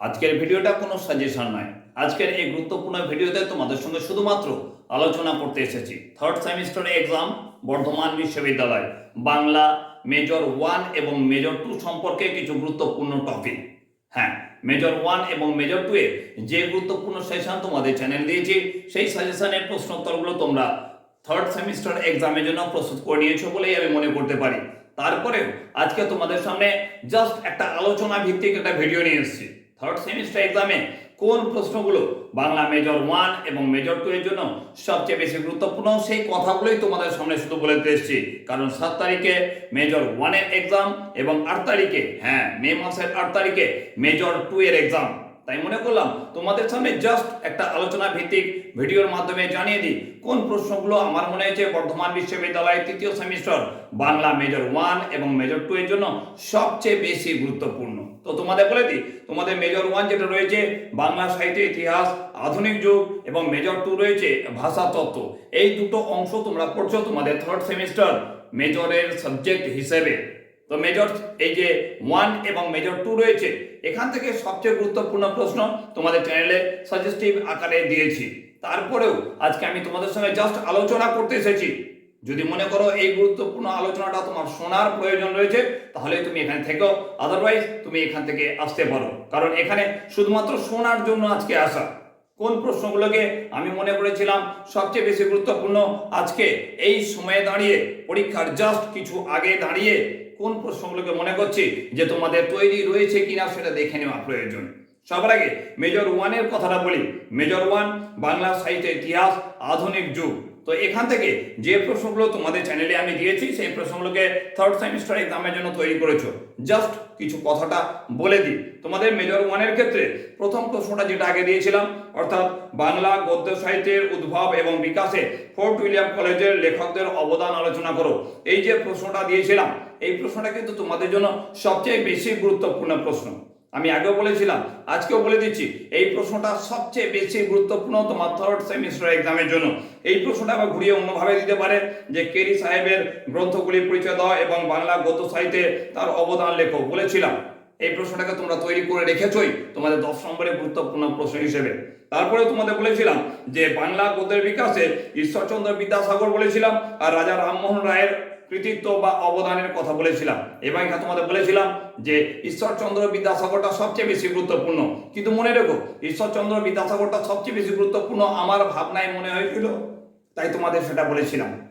আজকের ভিডিওটা কোনো সাজেশন নয়। আজকের এই গুরুত্বপূর্ণ ভিডিওতে তোমাদের সঙ্গে শুধুমাত্র আলোচনা করতে এসেছি। থার্ড সেমিস্টারে এক্সাম বর্ধমান বিশ্ববিদ্যালয়। বাংলা মেজর ওয়ান এবং মেজর টু সম্পর্কে কিছু গুরুত্বপূর্ণ টপিক হ্যাঁ মেজর ওয়ান এবং মেজর টু এর যে গুরুত্বপূর্ণ সেশন তোমাদের চ্যানেল দিয়েছি, সেই সাজেশনের প্রশ্নোত্তরগুলো তোমরা থার্ড সেমিস্টার এক্সামের জন্য প্রস্তুত করে নিয়েছো বলেই আমি মনে করতে পারি। তারপরেও আজকে তোমাদের সামনে জাস্ট একটা আলোচনা ভিত্তিক একটা ভিডিও নিয়ে এসেছি। থার্ড সেমিস্টার এক্সামে কোন প্রশ্নগুলো বাংলা মেজর ওয়ান এবং মেজর টু এর জন্য সবচেয়ে বেশি গুরুত্বপূর্ণ, সেই কথাগুলোই তোমাদের সামনে শুধু বলে এসেছি। কারণ সাত তারিখে মেজর ওয়ানের এক্সাম এবং আট তারিখে হ্যাঁ মে মাসের আট তারিখে মেজর টু এর এক্সাম তাই মনে করলাম, তোমাদের সামনে জাস্ট একটা আলোচনা ভিত্তিক ভিডিওর মাধ্যমে জানিয়ে দিই, কোন প্রশ্নগুলো আমার মনে হয়েছে বর্ধমান বিশ্ববিদ্যালয়ের তৃতীয় সেমিস্টার বাংলা মেজর ওয়ান এবং মেজর টু এর জন্য সবচেয়ে বেশি গুরুত্বপূর্ণ। তো তোমাদের বলে দিই, তোমাদের মেজর ওয়ান যেটা রয়েছে, বাংলা সাহিত্য ইতিহাস, আধুনিক যুগ এবং মেজর টু রয়েছে ভাষা তত্ত্ব। এই দুটো অংশ তোমরা পড়ছো তোমাদের থার্ড সেমিস্টার মেজরের সাবজেক্ট হিসেবে। তো মেজর এই যে ওয়ান এবং মেজর টু রয়েছে, এখান থেকে সবচেয়ে গুরুত্বপূর্ণ প্রশ্ন তোমাদের চ্যানেলে সাজেস্টিভ আকারে দিয়েছি। তারপরেও আজকে আমি তোমাদের সঙ্গে জাস্ট আলোচনা করতে এসেছি। যদি মনে করো এই গুরুত্বপূর্ণ আলোচনাটা তোমার শোনার প্রয়োজন রয়েছে, তাহলে তুমি এখানে থেকো। আদারওয়াইজ তুমি এখান থেকে আসতে পারো। কারণ এখানে শুধুমাত্র শোনার জন্য আজকে আসা। কোন প্রশ্নগুলোকে আমি মনে করেছিলাম সবচেয়ে বেশি গুরুত্বপূর্ণ, আজকে এই সময়ে দাঁড়িয়ে, পরীক্ষার জাস্ট কিছু আগে দাঁড়িয়ে কোন প্রশ্নগুলোকে মনে করছি যে তোমাদের তৈরি রয়েছে কিনা সেটা দেখে নেওয়া প্রয়োজন। সবার আগে মেজর ওয়ানের কথাটা বলি। মেজর ওয়ান, বাংলা সাহিত্য ইতিহাস, আধুনিক যুগ। তো এখান থেকে যে প্রশ্নগুলো তোমাদের চ্যানেলে আমি দিয়েছি, সেই প্রশ্নগুলোকে থার্ড সেমিস্টার এক্সামের জন্য তৈরি করেছ। জাস্ট কিছু কথাটা বলে দিই। তোমাদের মেজর ওয়ানের ক্ষেত্রে প্রথম প্রশ্নটা যেটা আগে দিয়েছিলাম, অর্থাৎ বাংলা গদ্য সাহিত্যের উদ্ভব এবং বিকাশে ফোর্ট উইলিয়াম কলেজের লেখকদের অবদান আলোচনা করো। এই যে প্রশ্নটা দিয়েছিলাম, এই প্রশ্নটা কিন্তু তোমাদের জন্য সবচেয়ে বেশি গুরুত্বপূর্ণ প্রশ্ন। আমি আগেও বলেছিলাম, আজকেও বলে দিচ্ছি, এই প্রশ্নটা সবচেয়ে বেশি গুরুত্বপূর্ণ তোমার থার্ড সেমিস্টার এক্সামের জন্য। এই প্রশ্নটা আবার ঘুরিয়ে অন্যভাবে দিতে পারে, যে কেরি সাহেবের গ্রন্থগুলি পরিচয় দেওয়া এবং বাংলা গদ্য সাহিত্যে তার অবদান লেখো। বলেছিলাম, এই প্রশ্নটাকে তোমরা তৈরি করে রেখেছই তোমাদের দশ নম্বরের গুরুত্বপূর্ণ প্রশ্ন হিসেবে। তারপরে তোমাদের বলেছিলাম যে বাংলা গদ্যের বিকাশে ঈশ্বরচন্দ্র বিদ্যাসাগর বলেছিলাম আর রাজা রামমোহন রায়ের কৃতিত্ব বা অবদানের কথা বলেছিলাম। এবং এখানে তোমাদের বলেছিলাম যে ঈশ্বরচন্দ্র বিদ্যাসাগরটা সবচেয়ে বেশি গুরুত্বপূর্ণ। কিন্তু মনে রেখো, ঈশ্বরচন্দ্র বিদ্যাসাগরটা সবচেয়ে বেশি গুরুত্বপূর্ণ আমার ভাবনায় মনে হয়েছিল, তাই তোমাদের সেটা বলেছিলাম।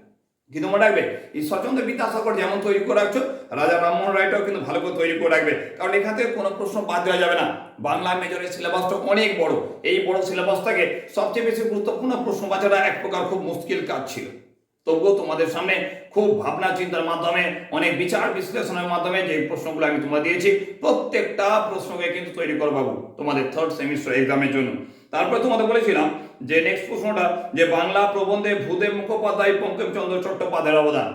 কিন্তু মনে রাখবে, ঈশ্বরচন্দ্র বিদ্যাসাগর যেমন তৈরি করে রাখছো, রাজা রামমোহন রায়টাও কিন্তু ভালো করে তৈরি করে রাখবে। কারণ এখান থেকে কোনো প্রশ্ন বাদ দেওয়া যাবে না। বাংলা মেজরের সিলেবাসটা অনেক বড়। এই বড় সিলেবাসটাকে সবচেয়ে বেশি গুরুত্বপূর্ণ প্রশ্ন বাছাটা এক প্রকার খুব মুশকিল কাজ ছিল। তবুও তোমাদের সামনে খুব ভাবনা চিন্তার মাধ্যমে, অনেক বিচার বিশ্লেষণের মাধ্যমে যে প্রশ্নগুলো আমি তোমরা দিয়েছি, প্রত্যেকটা প্রশ্নকে কিন্তু তৈরি করো বাবু, তোমাদের থার্ড সেমিস্টার এক্সামের জন্য। তারপরে তোমাদের বলেছিলাম যে নেক্সট প্রশ্নটা, যে বাংলা প্রবন্ধে ভূদেব মুখোপাধ্যায় বঙ্কিমচন্দ্র চট্টোপাধ্যায়ের অবদান।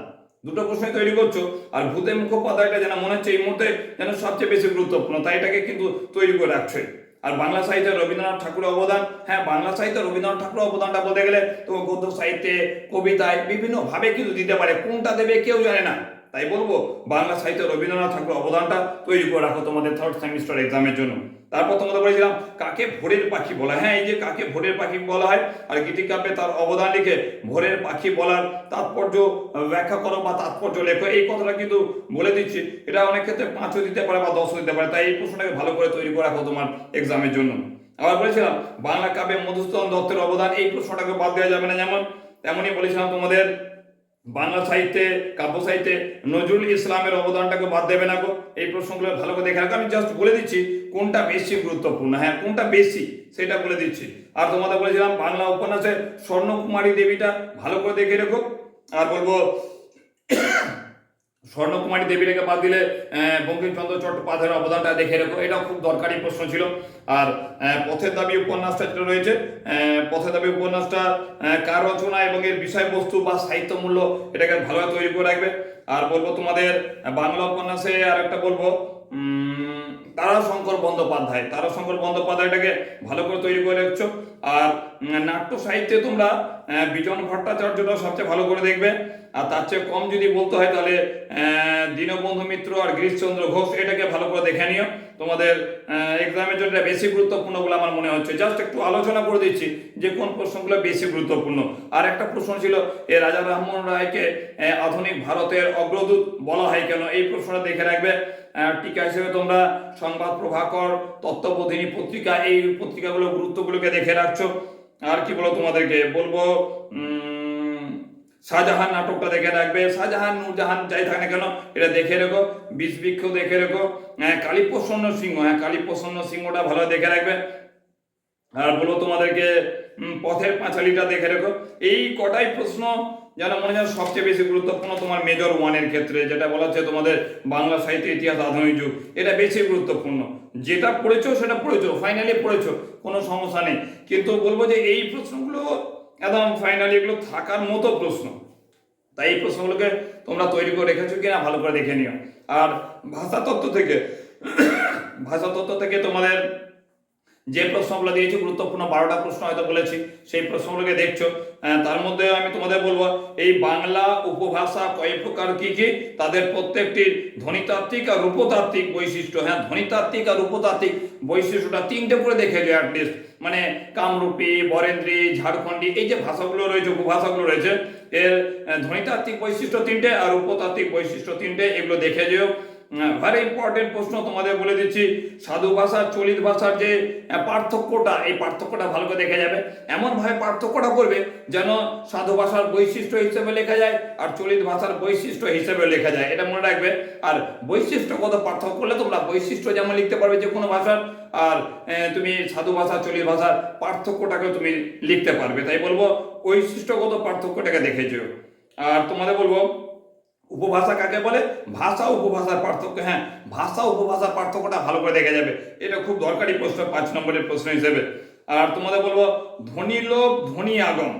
দুটো প্রশ্নই তৈরি করছ, আর ভূদেব মুখোপাধ্যায়টা যেন মনে হচ্ছে এই মুহূর্তে যেন সবচেয়ে বেশি গুরুত্বপূর্ণ, তাই এটাকে কিন্তু তৈরি করে রাখছোই আর বাংলা সাহিত্যে রবীন্দ্রনাথ ঠাকুরের অবদান হ্যাঁ বাংলা সাহিত্যে রবীন্দ্রনাথ ঠাকুরের অবদানটা বলতে গেলে তো গদ্য সাহিত্যে, কবিতায় বিভিন্নভাবে কিন্তু দিতে পারে। কোনটা দেবে কেউ জানে না। তাই বলব, বাংলা সাহিত্যে রবীন্দ্রনাথ ঠাকুরের অবদানটা তৈরি করে রাখো তোমাদের থার্ড সেমিস্টার এক্সামের জন্য। তারপর তোমাদের বলেছিলাম, কাকে ভোরের পাখি বলা হয়? হ্যাঁ এই যে কাকে ভোরের পাখি বলা হয়, আর গীতিকাব্যে তার অবদান লিখে ভোরের পাখি বলার তাৎপর্য ব্যাখ্যা করো বা তাৎপর্য লেখো। এই কথাটা কিন্তু বলে দিচ্ছি। এটা অনেক ক্ষেত্রে পাঁচও দিতে পারে বা দশও দিতে পারে, তাই এই প্রশ্নটাকে ভালো করে তৈরি করে রাখো তোমার এক্সামের জন্য। আবার বলেছিলাম, বাংলা কাব্যে মধুসূদন দত্তের অবদান, এই প্রশ্নটাকে বাদ দেওয়া যাবে না। যেমন, তেমনই বলেছিলাম তোমাদের বাংলা সাহিত্যে, কাব্য সাহিত্যে নজরুল ইসলামের অবদানটাকে বাদ দেবে না গো। এই প্রশ্নগুলো ভালো করে দেখে রাখো। আমি জাস্ট বলে দিচ্ছি, কোনটা বেশি গুরুত্বপূর্ণ? হ্যাঁ কোনটা বেশি? সেটা বলে দিচ্ছি। আর তোমাদের বলেছিলাম, বাংলা উপন্যাসে স্বর্ণকুমারী দেবীটা ভালো করে দেখে রেখো। আর বলব স্বর্ণকুমারী দেবীটাকে বাদ দিলে বঙ্কিমচন্দ্র চট্টোপাধ্যায়ের অবদানটা দেখে রেখো। এটাও খুব দরকারি প্রশ্ন ছিল। আর পথের দাবি উপন্যাসটা যেটা রয়েছে পথের দাবি উপন্যাসটা কার রচনা এবং এর বিষয়বস্তু বা সাহিত্য মূল্য এটাকে ভালোভাবে তৈরি করে রাখবে। আর বলব তোমাদের বাংলা উপন্যাসে আর একটা বলব তারাশঙ্কর বন্দ্যোপাধ্যায়। তারাশঙ্কর বন্দ্যোপাধ্যায়টাকে ভালো করে তৈরি করে রাখছো। আর নাট্য সাহিত্যে তোমরা বিজন ভট্টাচার্যটা সবচেয়ে ভালো করে দেখবে। আর তার চেয়ে কম যদি বলতে হয় তাহলে দীনবন্ধু মিত্র আর গিরিশচন্দ্র ঘোষ, এটাকে ভালো করে দেখে নিও। তোমাদের এক্সামের জন্য বেশি গুরুত্বপূর্ণ বলে আমার মনে হচ্ছে। জাস্ট একটু আলোচনা করে দিচ্ছি যে কোন প্রশ্নগুলো বেশি গুরুত্বপূর্ণ। আর একটা প্রশ্ন ছিল, এ রাজা রামমোহন রায়কে আধুনিক ভারতের অগ্রদূত বলা হয় কেন? এই প্রশ্নটা দেখে রাখবে। টিকা হিসেবে তোমরা সংবাদ প্রভাকর, তত্ত্ববোধিনী পত্রিকা, এই পত্রিকাগুলো গুরুত্বগুলোকে দেখে রাখছো। আর কি বলো তোমাদেরকে? বলব শাহজাহান নাটকটা দেখে রাখবে। শাহজাহান, নূরজাহান যাই থাকে না কেন, এটা দেখে রেখো বিষ বৃক্ষ দেখে রেখো। হ্যাঁ কালীপ্রসন্ন সিংহ হ্যাঁ কালীপ্রসন্ন সিংহটা ভালো দেখে রাখবে। আর বলো তোমাদেরকে পথের পাঁচালিটা দেখে রেখো। এই কটাই প্রশ্ন যেন মনে হয় সবচেয়ে বেশি গুরুত্বপূর্ণ তোমার মেজর ওয়ানের ক্ষেত্রে, যেটা বলা হচ্ছে তোমাদের বাংলা সাহিত্য ইতিহাস আধুনিক যুগ। এটা বেশি গুরুত্বপূর্ণ। যেটা পড়েছো সেটা পড়েছো ফাইনালি পড়েছো, কোনো সমস্যা নেই। কিন্তু বলব যে এই প্রশ্নগুলো, একদম ফাইনালি এগুলো থাকার মতো প্রশ্ন। তাই এই প্রশ্নগুলোকে তোমরা তৈরি করে রেখেছো কিনা ভালো করে দেখে নিও। আর ভাষাতত্ত্ব থেকে ভাষাতত্ত্ব থেকে তোমাদের যে প্রশ্নগুলো দিয়েছি, গুরুত্বপূর্ণ বারোটা প্রশ্ন হয়তো বলেছি, সেই প্রশ্নগুলোকে দেখছ। তার মধ্যে আমি তোমাদের বলব, এই বাংলা উপভাষা কয় প্রকার, কি কি? তাদের প্রত্যেকটির ধ্বনিতাত্ত্বিক আর রূপতাত্ত্বিক বৈশিষ্ট্য। হ্যাঁ ধ্বনিতাত্ত্বিক আর রূপতাত্ত্বিক বৈশিষ্ট্যটা তিনটে করে দেখে যায় অ্যাটলিস্ট মানে কামরূপী, বরেন্দ্রী, ঝাড়খণ্ডী, এই যে ভাষাগুলো রয়েছে, উপভাষাগুলো রয়েছে, এর ধ্বনিতাত্ত্বিক বৈশিষ্ট্য তিনটে আর রূপতাত্ত্বিক বৈশিষ্ট্য তিনটে, এগুলো দেখে যেও। ভেরি ইম্পর্টেন্ট প্রশ্ন তোমাদের বলে দিচ্ছি। সাধু ভাষার, চলিত ভাষার যে পার্থক্যটা, এই পার্থক্যটা ভালো করে দেখা যাবে। এমনভাবে পার্থক্যটা করবে যেন সাধু ভাষার বৈশিষ্ট্য হিসেবে লেখা যায় আর চলিত ভাষার বৈশিষ্ট্য হিসেবে লেখা যায়। এটা মনে রাখবে। আর বৈশিষ্ট্যগত পার্থক্য করলে তোমরা বৈশিষ্ট্য যেমন লিখতে পারবে যে কোনো ভাষার, আর তুমি সাধু ভাষা চলিত ভাষার পার্থক্যটাকেও তুমি লিখতে পারবে। তাই বলব, বৈশিষ্ট্যগত পার্থক্যটাকে দেখেছ আর তোমাদের বলব উপভাষা কাকে বলে? ভাষা উপভাষার পার্থক্য হ্যাঁ ভাষা উপভাষার পার্থক্যটা ভালো করে দেখা যাবে। এটা খুব দরকারি প্রশ্ন, পাঁচ নম্বরের প্রশ্ন হিসেবে। আর তোমাদের বলব, ধ্বনি লোপ ধ্বনি আগম।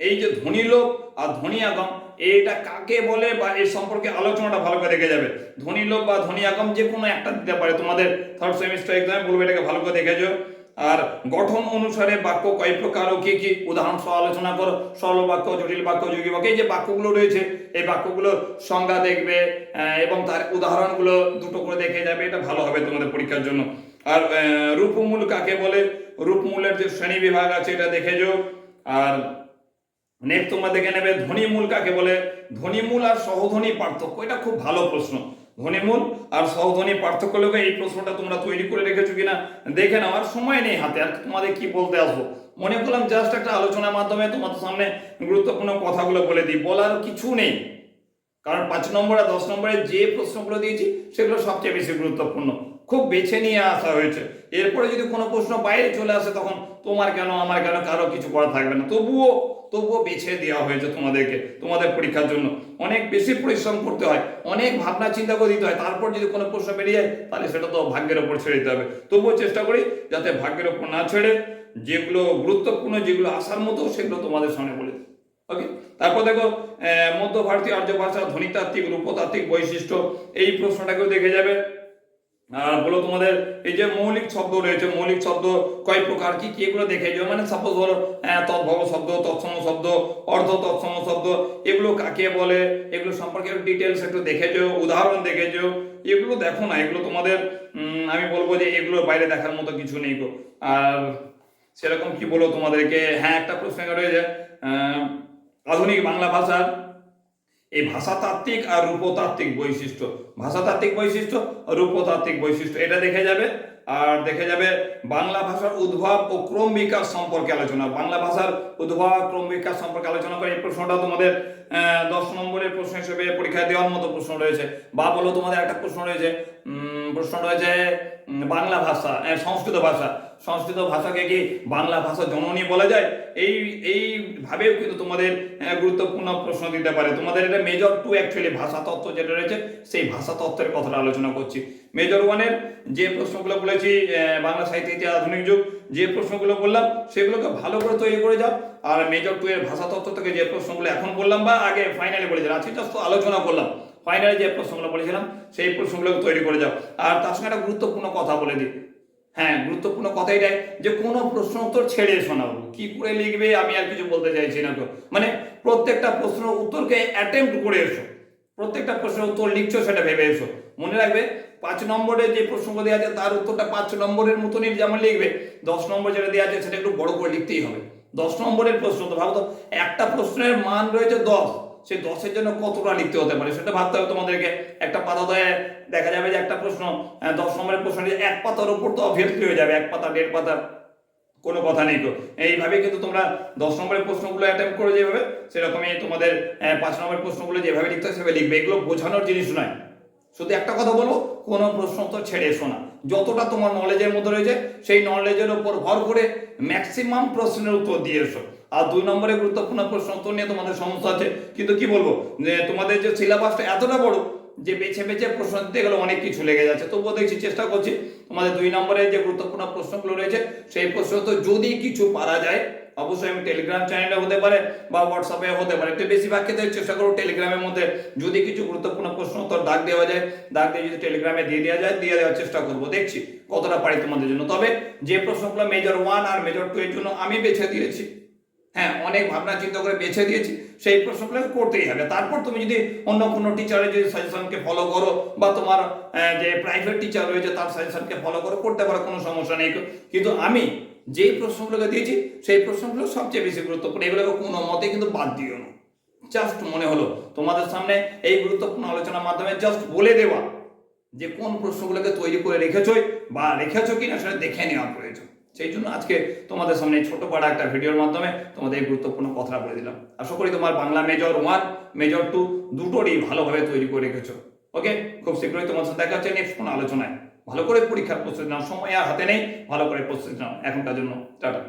এই যে ধ্বনি লোপ আর ধ্বনি আগম, এইটা কাকে বলে বা এর সম্পর্কে আলোচনাটা ভালো করে দেখে যাবে। ধ্বনি লোপ বা ধ্বনি আগম যে কোনো একটা দিতে পারে। তোমাদের থার্ড সেমিস্টার এক্সামে বলব, এটাকে ভালো করে দেখেছ আর গঠন অনুসারে বাক্য কয় প্রকার ও কি কি? উদাহরণ সহ আলোচনা করো। সরল বাক্য, জটিল বাক্য যোগী বাক্য, এই যে বাক্যগুলো রয়েছে, এই বাক্যগুলোর সংজ্ঞা দেখবে এবং তার উদাহরণগুলো দুটো করে দেখে যাবে, এটা ভালো হবে তোমাদের পরীক্ষার জন্য। আর রূপমূল কাকে বলে? রূপমূলের যে শ্রেণি বিভাগ আছে, এটা দেখে যাও। আর নেক্সট তোমরা দেখে নেবে, ধ্বনিমূল কাকে বলে? ধ্বনিমূল আর সহধ্বনি পার্থক্য, এটা খুব ভালো প্রশ্ন। ধ্বনিমূল আর সহধ্বনি পার্থক্য লোকে এই প্রশ্নটা তোমরা তৈরি করে রেখেছো কিনা দেখে নাও, আর সময় নেই হাতে। আর তোমাদের কি বলতে আসব? মনে করলাম জাস্ট একটা আলোচনার মাধ্যমে তোমাদের সামনে গুরুত্বপূর্ণ কথাগুলো বলে দিই। বলার কিছু নেই। কারণ পাঁচ নম্বর আর দশ নম্বরে যে প্রশ্নগুলো দিয়েছি, সেগুলো সবচেয়ে বেশি গুরুত্বপূর্ণ। খুব বেছে নিয়ে আসা হয়েছে। এরপরে যদি কোনো প্রশ্ন বাইরে চলে আসে, তখন তোমার কেন, আমার কেন, কারও কিছু করা থাকবে না। তবুও তবুও বেছে দেওয়া হয়েছে তোমাদেরকে, তোমাদের পরীক্ষার জন্য। অনেক বেশি পরিশ্রম করতে হয়, অনেক ভাবনা চিন্তা করে দিতে হয়, তারপর যদি কোনো প্রশ্ন বেরিয়ে যায়, তাহলে সেটা তো ভাগ্যের ওপর ছেড়ে দিতে হবে। তবুও চেষ্টা করি যাতে ভাগ্যের ওপর না ছেড়ে যেগুলো গুরুত্বপূর্ণ, যেগুলো আসার মতো, সেগুলো তোমাদের সামনে বলে ওকে তারপর দেখো মধ্য ভারতীয় আর্য ভাষা, ধ্বনিতাত্ত্বিক, রূপতাত্ত্বিক বৈশিষ্ট্য, এই প্রশ্নটাকেও দেখে যাবে। আর বলো তোমাদের এই যে মৌলিক শব্দ রয়েছে মৌলিক শব্দ কয় প্রকার কি কি এগুলো দেখে যাও মানে সাপোজ আহ, তদ্ভব শব্দ তৎসম শব্দ অর্ধ তৎসম শব্দ এগুলো কাকে বলে? এগুলো সম্পর্কে ডিটেলস একটু দেখে দেখেছ উদাহরণ দেখে দেখেছ এগুলো দেখো না এগুলো তোমাদের আমি বলব যে এগুলো বাইরে দেখার মতো কিছু নেই গো। আর সেরকম কি বলো তোমাদেরকে? হ্যাঁ একটা প্রশ্ন রয়েছে আধুনিক বাংলা ভাষার এই ভাষাতাত্ত্বিক আর রূপতাত্ত্বিক বৈশিষ্ট্য। ভাষাতাত্ত্বিক বৈশিষ্ট্য রূপতাত্ত্বিক বৈশিষ্ট্য, এটা দেখে যাবে। আর দেখে যাবে বাংলা ভাষার উদ্ভব ও ক্রম বিকাশ সম্পর্কে আলোচনা। বাংলা ভাষার উদ্ভব ক্রম বিকাশ সম্পর্কে আলোচনা করে এই প্রশ্নটা তোমাদের দশ নম্বরের প্রশ্ন হিসেবে পরীক্ষায় দেওয়ার মতো প্রশ্ন রয়েছে। বা বলো তোমাদের একটা প্রশ্ন রয়েছে প্রশ্ন রয়েছে বাংলা ভাষা সংস্কৃত ভাষা। সংস্কৃত ভাষাকে কি বাংলা ভাষা জননী বলা যায়? এই এইভাবেও কিন্তু তোমাদের গুরুত্বপূর্ণ প্রশ্ন দিতে পারে। তোমাদের এটা মেজর টু অ্যাকচুয়ালি ভাষা তত্ত্ব যেটা রয়েছে, সেই ভাষা তত্ত্বের কথাটা আলোচনা করছি। মেজর ওয়ানের যে প্রশ্নগুলো বলেছি বাংলা সাহিত্য ইতিহাস, আধুনিক যুগ, যে প্রশ্নগুলো বললাম, সেগুলোকে ভালো করে তৈরি করে যাও। আর মেজর টু এর ভাষা তত্ত্ব থেকে যে প্রশ্নগুলো এখন বললাম বা আগে ফাইনালি বলেছি আজকে জাস্ট আলোচনা করলাম। ফাইনালি যে প্রশ্নগুলো বলেছিলাম, সেই প্রশ্নগুলো তৈরি করে যাও। আর তার সঙ্গে একটা গুরুত্বপূর্ণ কথা বলে দিই। হ্যাঁ গুরুত্বপূর্ণ কথা এটাই যে কোনো প্রশ্ন উত্তর ছেড়ে শোনাবো কি করে লিখবে আমি আর কিছু বলতে চাইছি না তো। মানে প্রত্যেকটা প্রশ্ন উত্তরকে অ্যাটেম্প্ট করে এসো। প্রত্যেকটা প্রশ্নের উত্তর লিখছো, সেটা ভেবে এসো। মনে রাখবে, পাঁচ নম্বরে যে প্রশ্নগুলো দেওয়া আছে, তার উত্তরটা পাঁচ নম্বরের মতনই যেমন লিখবে, দশ নম্বর যেটা দেওয়া আছে, সেটা একটু বড় করে লিখতেই হবে। দশ নম্বরের প্রশ্ন, তো ভাবো তো, একটা প্রশ্নের মান রয়েছে দশ। সেই দশের জন্য কতটা লিখতে হতে পারে সেটা ভাবতে হবে তোমাদেরকে। একটা পাতা দেয় দেখা যাবে যে একটা প্রশ্ন দশ নম্বরের প্রশ্ন এক পাতার উপর তো অভিয়াসলি হয়ে যাবে, এক পাতা, দেড় পাতা, কোনো কথা নেই তো। এইভাবে কিন্তু তোমরা দশ নম্বরের প্রশ্নগুলো অ্যাটেম্প করে যেভাবে, সেরকমই তোমাদের পাঁচ নম্বরের প্রশ্নগুলো যেভাবে লিখতে হয় সেভাবে লিখবে। এগুলো বোঝানোর জিনিস নয়। শুধু একটা কথা বলব, কোনো প্রশ্ন তো ছেড়ে এসো না। যতটা তোমার নলেজের মধ্যে রয়েছে, সেই নলেজের উপর ভর করে ম্যাক্সিমাম প্রশ্নের উত্তর দিয়ে এসো। আর দুই নম্বরে গুরুত্বপূর্ণ প্রশ্ন উত্তর নিয়ে তোমাদের সমস্যা আছে। কিন্তু কি বলব? যে তোমাদের যে সিলেবাসটা এতটা বড়, যে বেছে বেছে প্রশ্ন দিতে গেলে অনেক কিছু লেগে যাচ্ছে। তবুও দেখছি, চেষ্টা করছি তোমাদের দুই নম্বরে যে গুরুত্বপূর্ণ প্রশ্নগুলো রয়েছে, সেই প্রশ্ন তো যদি কিছু পারা যায়, অবশ্যই আমি টেলিগ্রাম চ্যানেলে হতে পারে বা হোয়াটসঅ্যাপে হতে পারে। তো বেশিরভাগ ক্ষেত্রে চেষ্টা করো টেলিগ্রামের মধ্যে যদি কিছু গুরুত্বপূর্ণ প্রশ্ন উত্তর দাগ দেওয়া যায়, দাগ দিয়ে যদি টেলিগ্রামে দিয়ে দেওয়া যায়, দিয়ে দেওয়ার চেষ্টা করব। দেখছি কতটা পারি তোমাদের জন্য। তবে যে প্রশ্নগুলো মেজর ওয়ান আর মেজর টু এর জন্য আমি বেছে দিয়েছি হ্যাঁ অনেক ভাবনা চিন্তা করে বেছে দিয়েছি, সেই প্রশ্নগুলো করতেই হবে। তারপর তুমি যদি অন্য কোনো টিচারের যদি সাজেশনকে ফলো করো, বা তোমার যে প্রাইভেট টিচার রয়েছে তার সাজেশনকে ফলো করো, করতে পারো, কোনো সমস্যা নেই। কিন্তু আমি যেই প্রশ্নগুলোকে দিয়েছি, সেই প্রশ্নগুলো সবচেয়ে বেশি গুরুত্বপূর্ণ। এগুলোকে কোনো মতে কিন্তু বাদ দিও না। জাস্ট মনে হলো, তোমাদের সামনে এই গুরুত্বপূর্ণ আলোচনার মাধ্যমে জাস্ট বলে দেওয়া যে কোন প্রশ্নগুলোকে তৈরি করে রেখেছোই বা রেখেছো কিনা সেটা দেখে নেওয়া প্রয়োজন। সেই জন্য আজকে তোমাদের সামনে ছোট পাড়া একটা ভিডিওর মাধ্যমে তোমাদের এই গুরুত্বপূর্ণ কথাটা বলে দিলাম। আশা করি তোমার Bangla major one major two দুটোরই ভালোভাবে তৈরি করে রেখেছো। ওকে খুব শীঘ্রই তোমার সাথে দেখা হচ্ছে নেক্সট কোনো আলোচনায়। ভালো করে পরীক্ষার প্রস্তুতি নাও। সময় আর হাতে নেই, ভালো করে প্রস্তুতি নাও। এখনকার জন্য, টাটা।